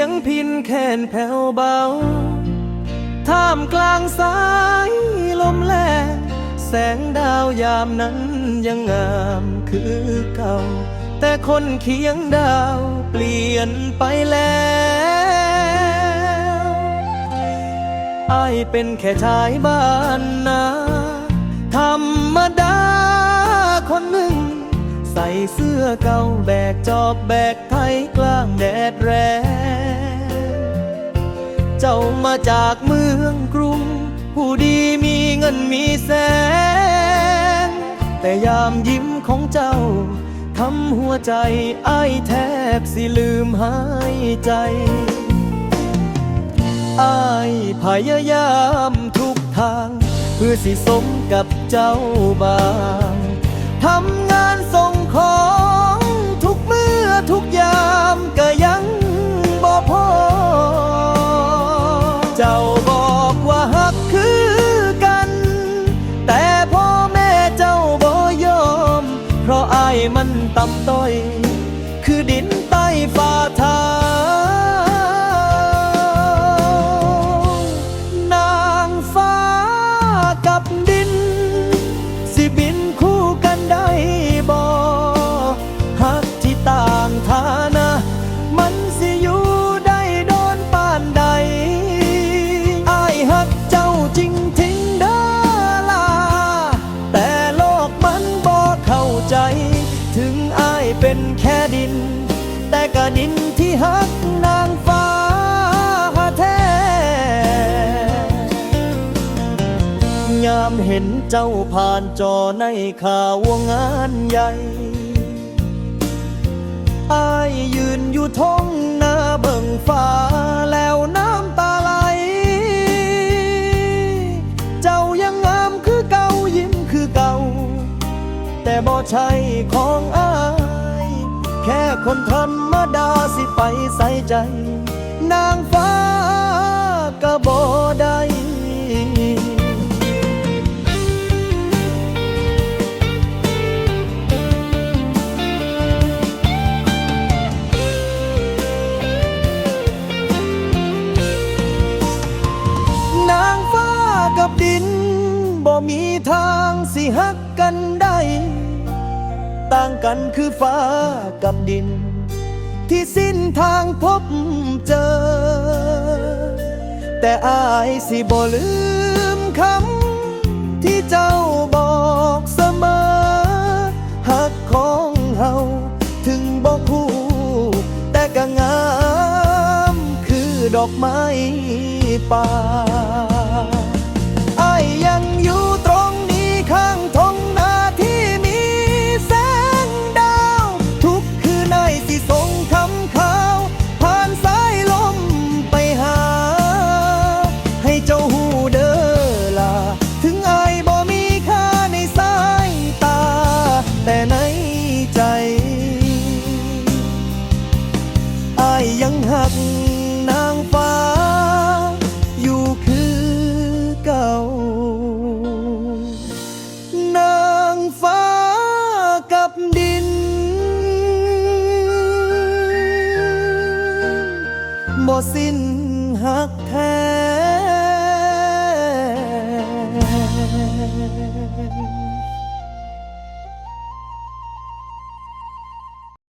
ยงพินแค้นแผ่วเบา ท่ามกลางสายลมแรงแสงดาวยามนั้นยังงามคือเก่า แต่คนเคียงดาวเปลี่ยนไปแล้วไอายเป็นแค่ชายบ้านนา เสื้อเก่าแบกจอบแบกไทยกลางแดดแรงเจ้ามาจากเมืองกรุง ผู้ดีมีเงินมีแสง แต่ยามยิ้มของเจ้าทำหัวใจไอ้แทบสิลืมหายใจไอ้ายพยายามทุกทาง เพื่อสิสมกับเจ้าบางทำ ต่ำต้อย คือดินใต้ฝ่าเท้านางฟ้ากับดินสิบินคู่กันได้บ่หักที่ต่างฐ ยามเห็นเจ้าผ่านจอในข่าวงานใหญ่อายยืนอยู่ท้องนาเบิ่งฟ้าแล้วน้ำตาไหล เจ้ายังงามคือเก่ายิ้มคือเก่า แต่บ่ใช่ของอาย แค่คนธรรมดาสิไปใส่ใจ นางฟ้าก็บ่ได้ ดินบ่มีทางสิฮักกันได้ ต่างกันคือฟ้ากับดิน ที่สิ้นทางพบเจอ แต่อายสิบ่ลืมคำที่เจ้าบอกเสมอหักของเฮาถึงบ่คู่แต่ก็งามคือดอกไม้ป่า ยังอยู่ตรงนี้ข้างทงนาที่มีแสงดาว ทุกคืนในสิส่งคำข่าว ผ่านสายลมไปหา ให้เจ้าหูเด้อล่ะถึงอายบ่มีค่าในสายตา แต่ในใจอายยังหัก สิ้นหักแท้